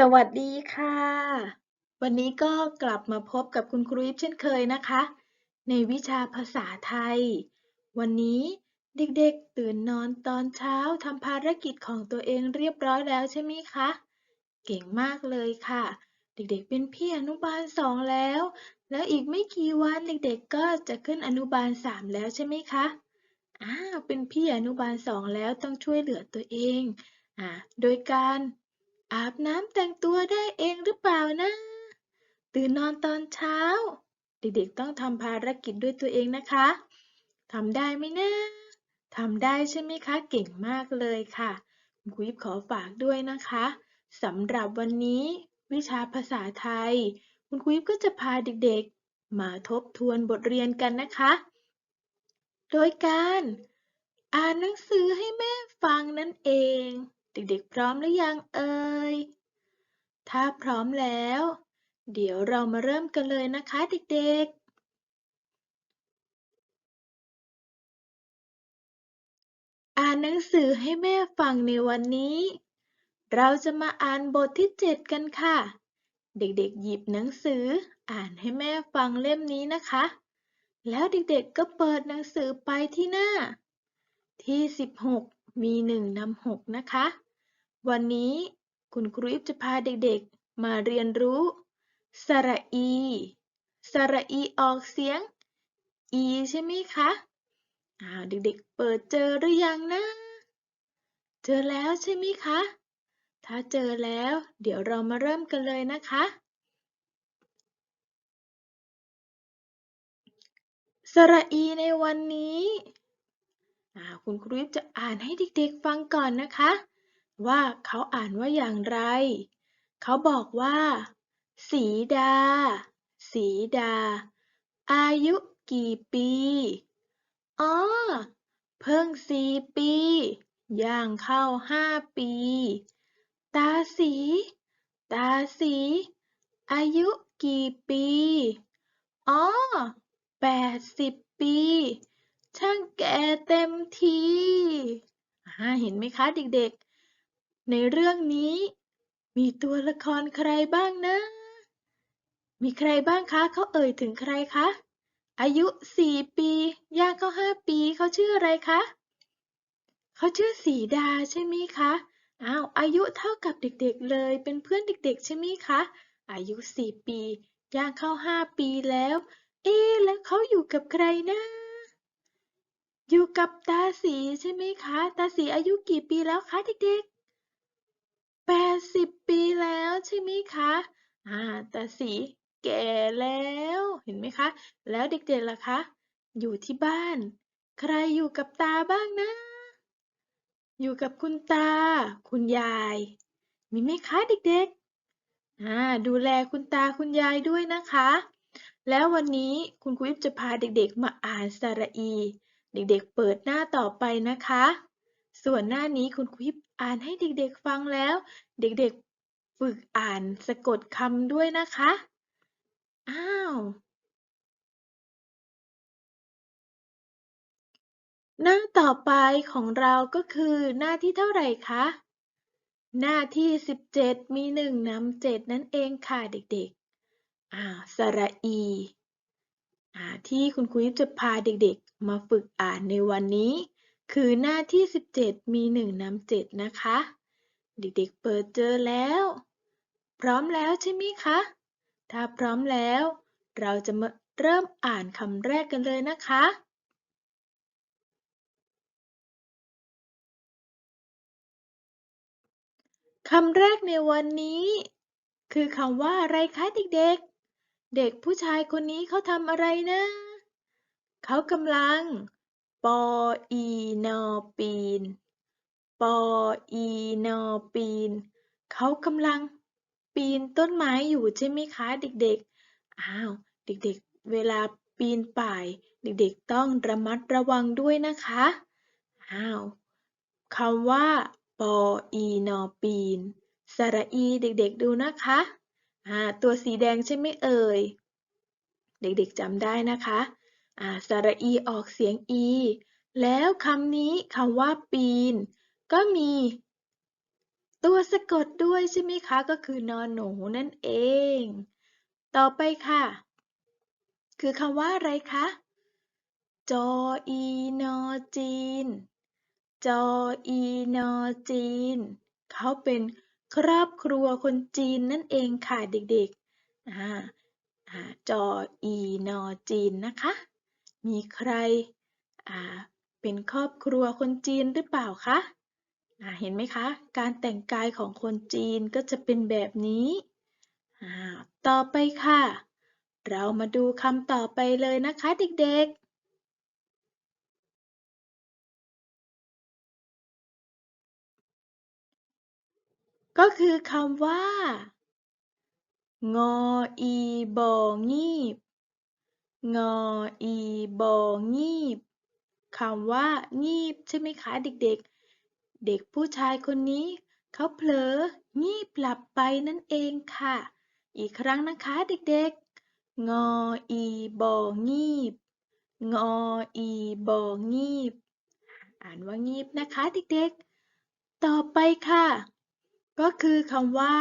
สวัสดีค่ะ วันนี้ก็กลับมาพบกับคุณครูยิปเช่นเคยนะคะ ในวิชาภาษาไทย วันนี้เด็กๆ ตื่นนอนตอนเช้าทำภารกิจของตัวเองเรียบร้อยแล้วใช่ไหมคะ เก่งมากเลยค่ะ เด็กๆ เป็นพี่อนุบาลสองแล้ว แล้วอีกไม่กี่วันเด็กๆ ก็จะขึ้นอนุบาลสามแล้วใช่ไหมคะอ้าวเป็นพี่อนุบาลสองแล้วต้องช่วยเหลือตัวเองอ่าโดยการ อาบน้ำแต่งตัวได้เองหรือเปล่านะ ตื่นนอนตอนเช้า เด็กๆต้องทำภารกิจด้วยตัวเองนะคะทำได้ไหมนะทำได้ใช่ไหมคะ เก่งมากเลยค่ะคุณครูยิบขอฝากด้วยนะคะสำหรับวันนี้ วิชาภาษาไทย คุณครูยิบก็จะพาเด็กๆ มาทบทวนบทเรียนกันนะคะ โดยการ อ่านหนังสือให้แม่ฟังนั่นเอง เด็กๆ พร้อมหรือยังเอ่ย ถ้าพร้อมแล้ว เดี๋ยวเรามาเริ่มกันเลยนะคะเด็กๆ อ่านหนังสือให้แม่ฟังในวันนี้ เราจะมาอ่านบทที่ 7 กันค่ะ เด็กๆ หยิบหนังสืออ่านให้แม่ฟังเล่มนี้นะคะ แล้วเด็กๆ ก็เปิดหนังสือไปที่หน้า ที่ 16มีหนึ่งนำหกนะคะ วันนี้คุณครูอิฟจะพาเด็กๆ มาเรียนรู้ สระอี สระอีออกเสียง อีใช่ไหมคะอ้าวเด็กๆ เปิดเจอหรือยังนะ เจอแล้วใช่ไหมคะ ถ้าเจอแล้ว เดี๋ยวเรามาเริ่มกันเลยนะคะ สระอีในวันนี้คุณครูจะอ่านให้เด็กๆฟังก่อนนะคะ ว่าเขาอ่านว่าอย่างไร เขาบอกว่า สีดา สีดา อายุกี่ปี อ๋อ เพิ่งสี่ปี ย่างเข้าห้าปี ตาสี ตาสี อายุกี่ปี อ๋อแปดสิบปี ช่างแก่เต็มทีเห็นไหมคะเด็กๆ ในเรื่องนี้ มีตัวละครใครบ้างนะ มีใครบ้างคะเขาเอ่ยถึงใครคะ อายุสี่ปีย่างเข้าห้าปีเขาชื่ออะไรคะ เขาชื่อสีดาใช่ไหมคะอ้าวอายุเท่ากับเด็กๆเลย เป็นเพื่อนเด็ก ๆ ใช่ไหมคะ อายุสี่ปีย่างเข้าห้าปีแล้ว เอ๊แล้วเขาอยู่กับใครนะ อยู่กับตาสีใช่ไหมคะ ตาสีอายุกี่ปีแล้วคะเด็กๆ แปดสิบปีแล้วใช่ไหมคะอ่าตาสีแก่แล้วเห็นไหมคะ แล้วเด็กๆล่ะคะ อยู่ที่บ้าน ใครอยู่กับตาบ้างนะ อยู่กับคุณตา คุณยาย มีไหมคะเด็กๆอ่าดูแลคุณตาคุณยายด้วยนะคะ แล้ววันนี้คุณครูอิฟจะพาเด็กๆมาอ่านสระอี เด็กๆเปิดหน้าต่อไปนะคะ ส่วนหน้านี้คุณครูอ่านให้เด็กๆฟังแล้ว เด็กๆฝึกอ่านสะกดคำด้วยนะคะ อ้าว หน้าต่อไปของเราก็คือหน้าที่เท่าไหร่คะ หน้าที่ 17 มีหนึ่งนำเจ็ดนั่นเองค่ะเด็กๆ อ้าวสระอีที่คุณครูจะพาเด็กๆ มาฝึกอ่านในวันนี้ คือหน้าที่ 17 มีหนึ่งนำเจ็ดนะคะ เด็กๆเปิดเจอแล้ว พร้อมแล้วใช่ไหมคะ ถ้าพร้อมแล้ว เราจะมาเริ่มอ่านคำแรกกันเลยนะคะ คำแรกในวันนี้ คือคำว่าอะไรคะเด็กๆ เด็กผู้ชายคนนี้เขาทำอะไรนะ เขากำลัง ปออีนอปีน ปออีนอปีน เขากำลังปีนต้นไม้อยู่ใช่ไหมคะเด็กๆ อ้าว เด็กๆ เวลาปีนป่าย เด็กๆ ต้องระมัดระวังด้วยนะคะ อ้าวคำว่า ปออีนอปีน สระอี เด็กๆ ดูนะคะ อ่า ตัวสีแดงใช่ไหมเอ่ย เด็กๆจำได้นะคะ สระอีออกเสียงอี แล้วคำนี้คำว่าปีน ก็มี ตัวสะกดด้วยใช่ไหมคะ ก็คือนอนหนูนั่นเอง ต่อไปค่ะ คือคำว่าอะไรคะ จออีนอจีน จออีนอจีน เขาเป็นครอบครัวคนจีนนั่นเองค่ะเด็กๆ อ่าอ่าจออีนอจีนนะคะ มีใครอ่าเป็นครอบครัวคนจีนหรือเปล่าคะเห็นไหมคะ การแต่งกายของคนจีนก็จะเป็นแบบนี้ ต่อไปค่ะ เรามาดูคำต่อไปเลยนะคะเด็กๆก็คือคำว่า งออีบองีบ งอ อี บอ งีบ คำว่า งีบ ใช่ไหมคะเด็กๆ เด็กผู้ชายคนนี้เขาเผลอ งีบหลับไปนั่นเองค่ะ อีกครั้งนะคะเด็กๆ งอ อี บอ งีบ งอ อี บอ งีบ อ่านว่างีบนะคะเด็กๆ ต่อไปค่ะ ก็คือคำว่า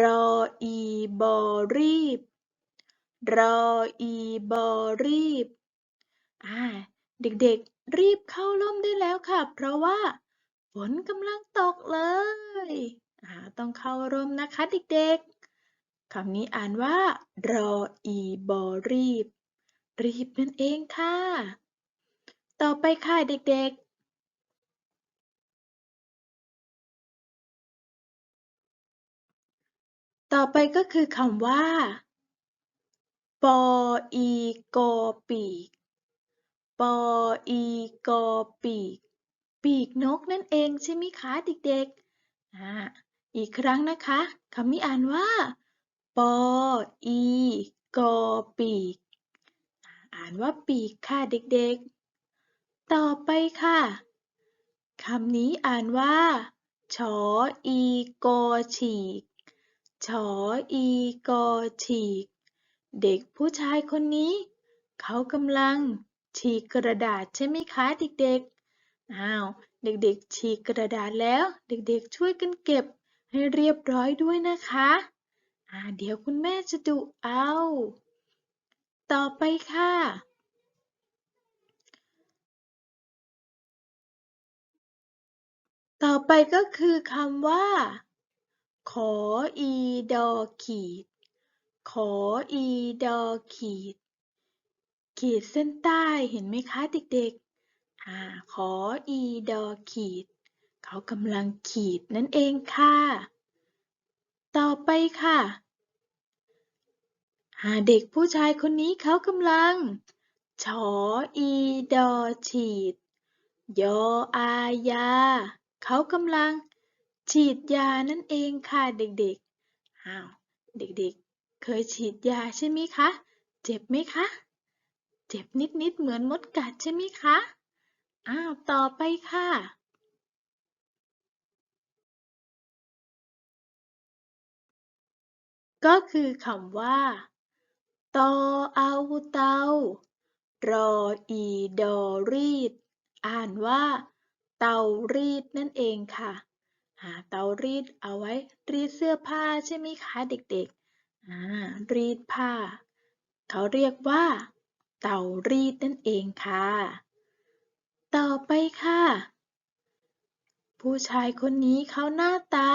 รอ อี บอ รีบ รออีบอรีบ อ่า เด็กๆ รีบเข้าร่มได้แล้วค่ะ เพราะว่าฝนกำลังตกเลย อ่า ต้องเข้าร่มนะคะเด็กๆ คำนี้อ่านว่า รออีบอรีบ รีบนั่นเองค่ะ ต่อไปค่ะเด็กๆต่อไปก็คือคำว่า ปออีกอปีก ปออีกอปีก ปีกนกนั่นเองใช่ไหมคะเด็กๆอ่าอีกครั้งนะคะคำนี้อ่านว่า ปออีกอปีก อ่านว่าปีกค่ะเด็กๆ ต่อไปค่ะคำนี้อ่านว่าชออีกอฉีกชออีกอฉีก เด็กผู้ชายคนนี้ เขากำลังฉีกกระดาษใช่ไหมคะเด็กๆ อ้าว เด็กๆ ฉีกกระดาษแล้ว เด็กๆ ช่วยกันเก็บให้เรียบร้อยด้วยนะคะ อ่า เดี๋ยวคุณแม่จะดุเอา ต่อไปค่ะ ต่อไปก็คือคำว่า ขออีดอขีด ขออีดอขีด ขีดเส้นใต้เห็นไหมคะเด็กๆ อ่า ขออีดอขีด เขากำลังขีดนั่นเองค่ะ ต่อไปค่ะหาเด็กผู้ชายคนนี้เขากำลัง ชออีดอฉีด ยออายา เขากำลังฉีดยานั่นเองค่ะเด็กๆ อ้าว เด็กๆ เคยฉีดยาใช่ไหมคะ เจ็บไหมคะ เจ็บนิดๆเหมือนมดกัดใช่ไหมคะ อ้าว ต่อไปค่ะ ก็คือคำว่าตอเอาเตารออีดอรีด อ่านว่า เตารีดนั่นเองค่ะ หาเตารีดเอาไว้รีดเสื้อผ้าใช่ไหมคะเด็กๆ อ่ารีดผ้า เขาเรียกว่า เตารีดนั่นเองค่ะ ต่อไปค่ะ ผู้ชายคนนี้เขาหน้าตา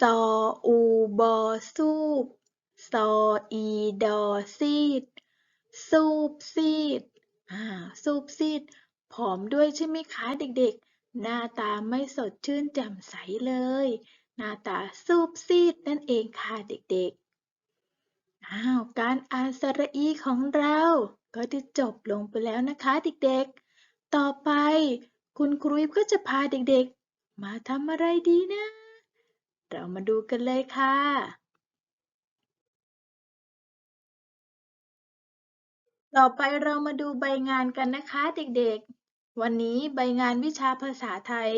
ซออูบอซูบซออีดอซีดซูบซีดอ่าซูบซีดผอมด้วยใช่ไหมคะเด็กๆ หน้าตาไม่สดชื่นแจ่มใสเลย หน้าตาซูบซีดนั่นเองค่ะเด็กๆ อ้าวการอ่านสระอีของเรา ก็ได้จบลงไปแล้วนะคะเด็กๆ ต่อไป คุณครูอิฟก็จะพาเด็กๆ มาทำอะไรดีนะ เรามาดูกันเลยค่ะ ต่อไปเรามาดูใบงานกันนะคะเด็กๆ วันนี้ใบงานวิชาภาษาไทย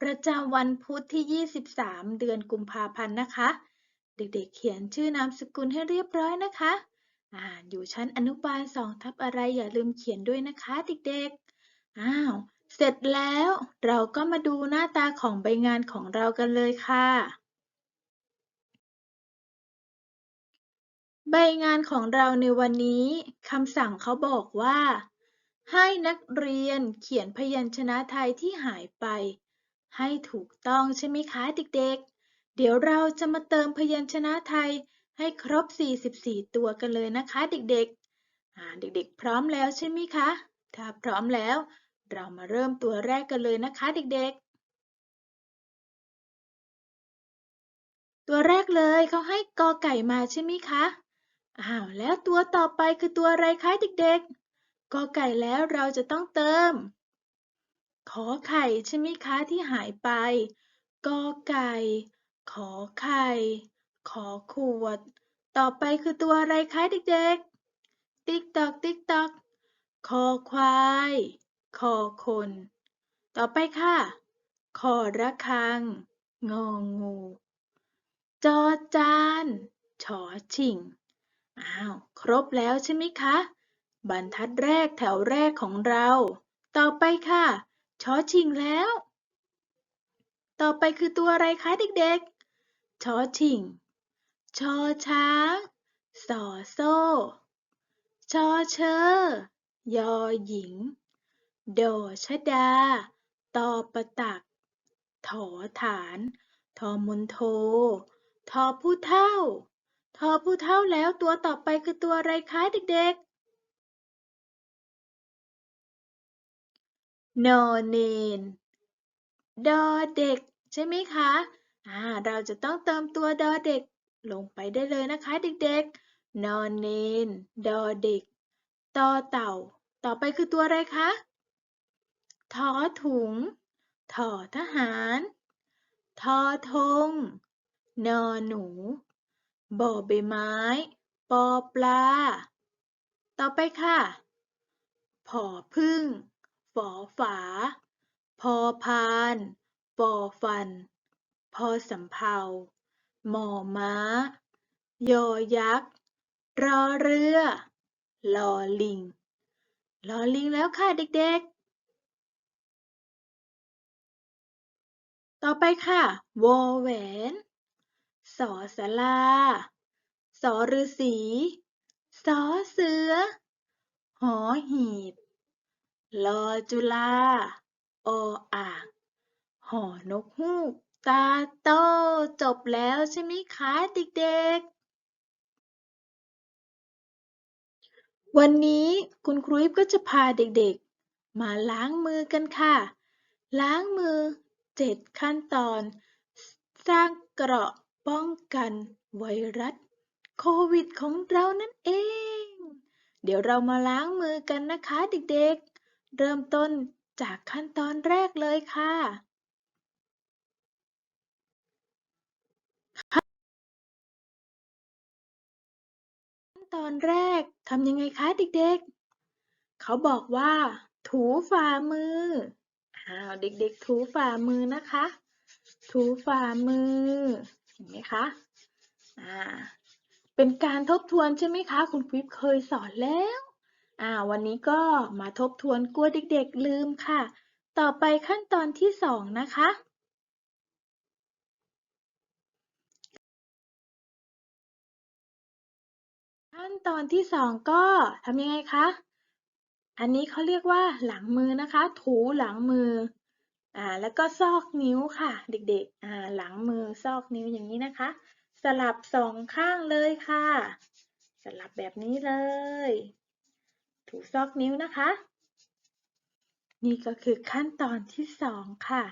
ประจำวันพุธที่ 23 เดือนกุมภาพันธ์นะคะ เด็กๆ เขียนชื่อนามสกุลให้เรียบร้อยนะคะ อ่า อยู่ชั้นอนุบาล2ทับอะไรอย่าลืมเขียนด้วยนะคะเด็กๆ อ้าว เสร็จแล้วเราก็มาดูหน้าตาของใบงานของเรากันเลยค่ะ ใบงานของเราในวันนี้คำสั่งเขาบอกว่า ให้นักเรียนเขียนพยัญชนะไทยที่หายไป ให้ถูกต้องใช่ไหมคะเด็กๆ เดี๋ยวเราจะมาเติมพยัญชนะไทยให้ครบ 44 ตัวกันเลยนะคะเด็กๆ เด็กๆ พร้อมแล้วใช่ไหมคะ ถ้าพร้อมแล้ว เรามาเริ่มตัวแรกกันเลยนะคะเด็กๆ ตัวแรกเลยเขาให้กอไก่มาใช่ไหมคะ อ้าวแล้วตัวต่อไปคือตัวอะไรคะเด็กๆ กอไก่แล้วเราจะต้องเติม ขอไข่ใช่ไหมคะที่หายไป กอไก่ ขอไข่ ขอขวด ต่อไปคือตัวอะไรคะเด็กๆ ติ๊กตอกติ๊กตอก คอควาย คอคน ต่อไปค่ะ คอระฆัง งองู จอจานชอชิง อ้าว ครบแล้วใช่ไหมคะ บรรทัดแรกแถวแรกของเรา ต่อไปค่ะ ชอชิงแล้ว ต่อไปคือตัวอะไรคะเด็กๆ ชอชิง ชอช้าง สอโซ่ ชอเชอยอหญิง โดชดา ตอประตัก ถอฐาน ทอมุนโท ทอผู้เท่า ทอผู้เท่าแล้วตัวต่อไปคือตัวอะไรคะเด็กๆนอเนน ดอเด็ก ใช่ไหมคะ อ่าเราจะต้องเติมตัวดอเด็กลงไปได้เลยนะคะเด็กๆ นอนเนน ดอเด็ก ตอเต่า ต่อไปคือตัวอะไรคะ ทอถุง ทอทหาร ทอธง นอหนู บ่อใบไม้ ปอปลา ต่อไปค่ะ ผอพึ่ง ฝอฝา พอพาน ปอฟัน พอสำเภา มอม้า ยอยักษ์ รอเรือ ลอลิง ลอลิงแล้วค่ะเด็กๆ ต่อไปค่ะ วอแหวน สอสาราสอฤาษีสอเสือ หอหีบ ลอจุฬาออ่าง หอนกฮูก ตาโตจบแล้วใช่ไหมคะเด็กๆ วันนี้คุณครูอิฟก็จะพาเด็กๆ มาล้างมือกันค่ะ ล้างมือเจ็ดขั้นตอน สร้างเกราะป้องกันไวรัสโควิดของเรานั่นเอง เดี๋ยวเรามาล้างมือกันนะคะเด็กๆ เริ่มต้นจากขั้นตอนแรกเลยค่ะ ตอนแรกทำยังไงคะเด็กๆ เขาบอกว่า ถูฝ่ามือ อ้าวเด็กๆ ถูฝ่ามือนะคะ ถูฝ่ามือ เห็นไหมคะ อ่า เป็นการทบทวนใช่ไหมคะ คุณวิปเคยสอนแล้ว อ่า วันนี้ก็มาทบทวนกลัวเด็กๆลืมค่ะ ต่อไปขั้นตอนที่สองนะคะ ตอนที่สองก็ทำยังไงคะ อันนี้เขาเรียกว่าหลังมือนะคะ ถูหลังมือ อ่า แล้วก็ซอกนิ้วค่ะ เด็กๆ อ่า หลังมือซอกนิ้วอย่างนี้นะคะ สลับสองข้างเลยค่ะ สลับแบบนี้เลย ถูซอกนิ้วนะคะ นี่ก็คือขั้นตอนที่สองค่ะ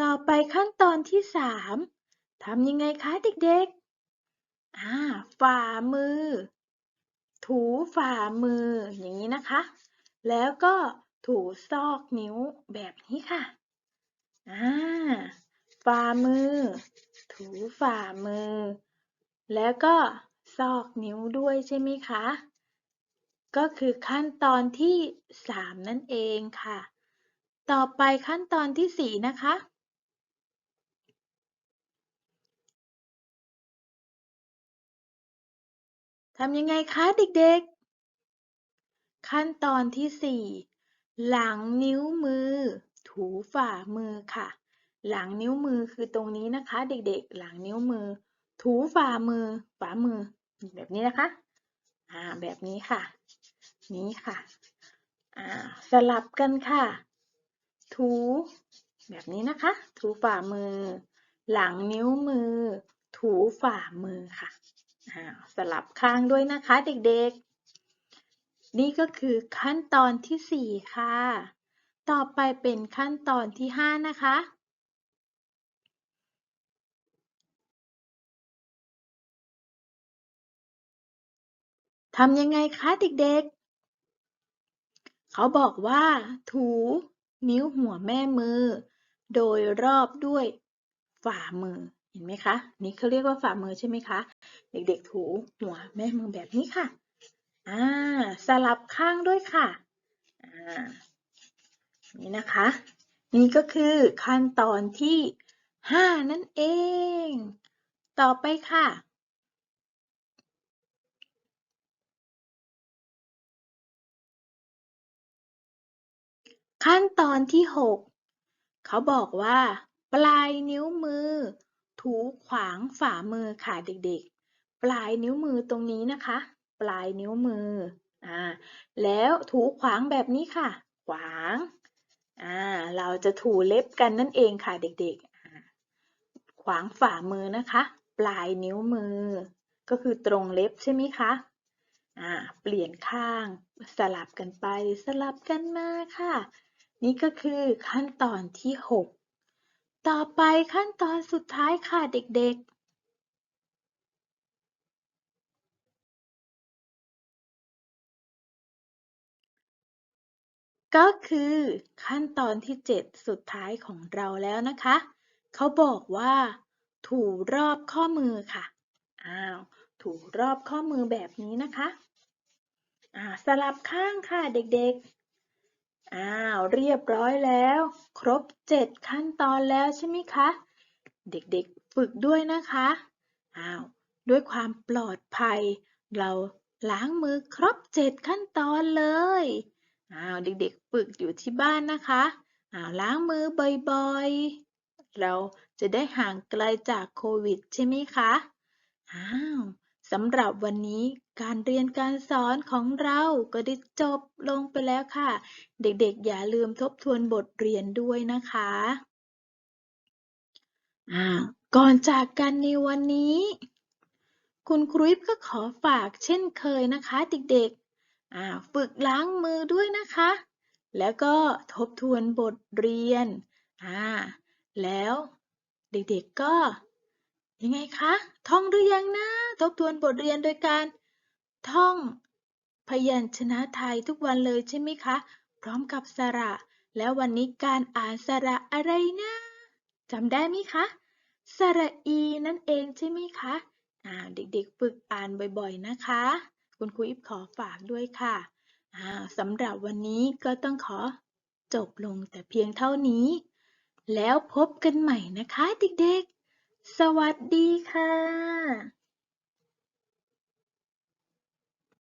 ต่อไปขั้นตอนที่สามทำยังไงคะเด็กๆ อ่า ฝ่ามือ ถูฝ่ามืออย่างนี้นะคะ แล้วก็ถูซอกนิ้วแบบนี้ค่ะ อ่า ฝ่ามือ ถูฝ่ามือ แล้วก็ซอกนิ้วด้วยใช่ไหมคะ ก็คือขั้นตอนที่สามนั่นเองค่ะ ต่อไปขั้นตอนที่สี่นะคะ ทำยังไงคะเด็กๆ ขั้นตอนที่ 4 หลังนิ้วมือ ถูฝ่ามือค่ะ หลังนิ้วมือคือตรงนี้นะคะ เด็กๆ หลังนิ้วมือ ถูฝ่ามือ ฝ่ามือ แบบนี้นะคะ อ่า แบบนี้ค่ะ นี้ค่ะ อ่า สลับกันค่ะ ถู แบบนี้นะคะ ถูฝ่ามือ หลังนิ้วมือ ถูฝ่ามือค่ะ สลับข้างด้วยนะคะเด็กๆ นี่ก็คือขั้นตอนที่ 4 ค่ะ ต่อไปเป็นขั้นตอนที่ 5 นะคะ ทำยังไงคะเด็กๆ เขาบอกว่า ถูนิ้วหัวแม่มือ โดยรอบด้วยฝ่ามือ เห็นไหมคะ นี่เขาเรียกว่าฝ่ามือใช่ไหมคะ เด็กๆ ถูหัวแม่มือแบบนี้ค่ะ อ่า สลับข้างด้วยค่ะ อ่า นี่นะคะ นี่ก็คือขั้นตอนที่ 5 นั่นเอง ต่อไปค่ะขั้นตอนที่ 6 เขาบอกว่า ปลายนิ้วมือ ถูขวางฝ่ามือค่ะเด็กๆ ปลายนิ้วมือตรงนี้นะคะ ปลายนิ้วมืออ่าแล้วถูขวางแบบนี้ค่ะ ขวางอ่าเราจะถูเล็บกันนั่นเองค่ะเด็กๆ ขวางฝ่ามือนะคะ ปลายนิ้วมือ ก็คือตรงเล็บใช่ไหมคะอ่าเปลี่ยนข้างสลับกันไปสลับกันมาค่ะ นี่ก็คือขั้นตอนที่ 6 ต่อไปขั้นตอนสุดท้ายค่ะเด็กๆ ก็คือขั้นตอนที่ 7 สุดท้ายของเราแล้วนะคะ เขาบอกว่า ถูรอบข้อมือค่ะ อ้าว ถูรอบข้อมือแบบนี้นะคะอ่าสลับข้างค่ะเด็กๆ อ้าว เรียบร้อยแล้ว ครบ 7 ขั้นตอนแล้วใช่ไหมคะ เด็กๆ ฝึกด้วยนะคะ อ้าว ด้วยความปลอดภัย เราล้างมือครบ 7 ขั้นตอนเลย อ้าวเด็กๆฝึกอยู่ที่บ้านนะคะอ้าวล้างมือบ่อยๆ เราจะได้ห่างไกลจากโควิดใช่ไหมคะอ้าวสำหรับวันนี้การเรียนการสอนของเราก็ได้จบลงไปแล้วค่ะ เด็กๆ อย่าลืมทบทวนบทเรียนด้วยนะคะอ่าก่อนจากกันในวันนี้ คุณครูอิฟก็ขอฝากเช่นเคยนะคะ เด็กๆ ฝึกล้างมือด้วยนะคะ แล้วก็ทบทวนบทเรียน แล้วเด็กๆก็ยังไงคะ ท่องหรือยังนะ ทบทวนบทเรียนโดยการท่องพยัญชนะไทยทุกวันเลยใช่ไหมคะ พร้อมกับสระ แล้ววันนี้การอ่านสระอะไรนะจำได้ไหมคะ สระอีนั่นเองใช่ไหมคะเด็กๆฝึกอ่านบ่อยๆนะคะ คุณครูอิฟขอฝากด้วยค่ะอ่าสำหรับวันนี้ก็ต้องขอจบลงแต่เพียงเท่านี้ แล้วพบกันใหม่นะคะเด็กๆ สวัสดีค่ะ